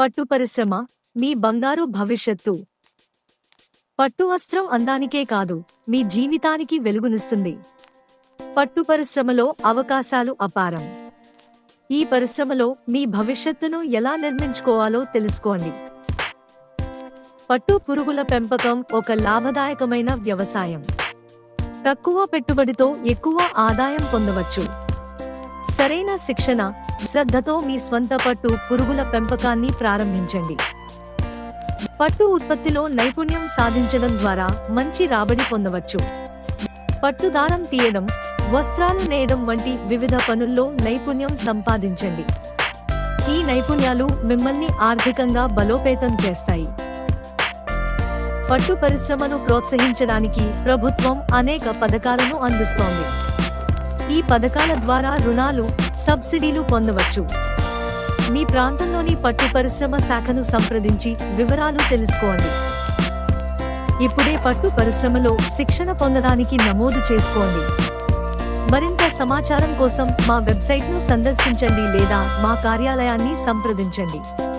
పట్టు పరిశ్రమ మీ బంగారు భవిష్యత్తు. పట్టు వస్త్రం అందానికే కాదు మీ జీవితానికి వెలుగునిస్తుంది. పట్టు పరిశ్రమలో అవకాశాలు అపారం. ఈ పరిశ్రమలో మీ భవిష్యత్తును ఎలా నిర్మించుకోవాలో తెలుసుకోండి. పట్టు పురుగుల పెంపకం ఒక లాభదాయకమైన వ్యవసాయం. తక్కువ పెట్టుబడితో ఎక్కువ ఆదాయం పొందవచ్చు. సరైన శిక్షణ శ్రద్ధతో మీ స్వంత పట్టు పురుగుల పెంపకాన్ని ప్రారంభించండి. పట్టు ఉత్పత్తిలో నైపుణ్యం సాధించడం ద్వారా మంచి రాబడి పొందవచ్చు. పట్టు దారం తీయడం వస్త్రాలు నేయడం వంటి వివిధ పనుల్లో నైపుణ్యం సంపాదించండి. ఈ నైపుణ్యాలు మిమ్మల్ని ఆర్థికంగా బలోపేతం చేస్తాయి. పట్టు పరిశ్రమను ప్రోత్సహించడానికి ప్రభుత్వం అనేక పథకాలను అందిస్తోంది. ఈ పథకాల ద్వారా రుణాలు సబ్సిడీలు పొందవచ్చు. మీ ప్రాంతంలోని పట్టు పరిశ్రమ శాఖను సంప్రదించి వివరాలు తెలుసుకోండి. ఇప్పుడే పట్టు పరిశ్రమలో శిక్షణ పొందడానికి నమోదు చేసుకోండి. మరింత సమాచారం కోసం మా వెబ్సైట్ను సందర్శించండి లేదా మా కార్యాలయాన్ని సంప్రదించండి.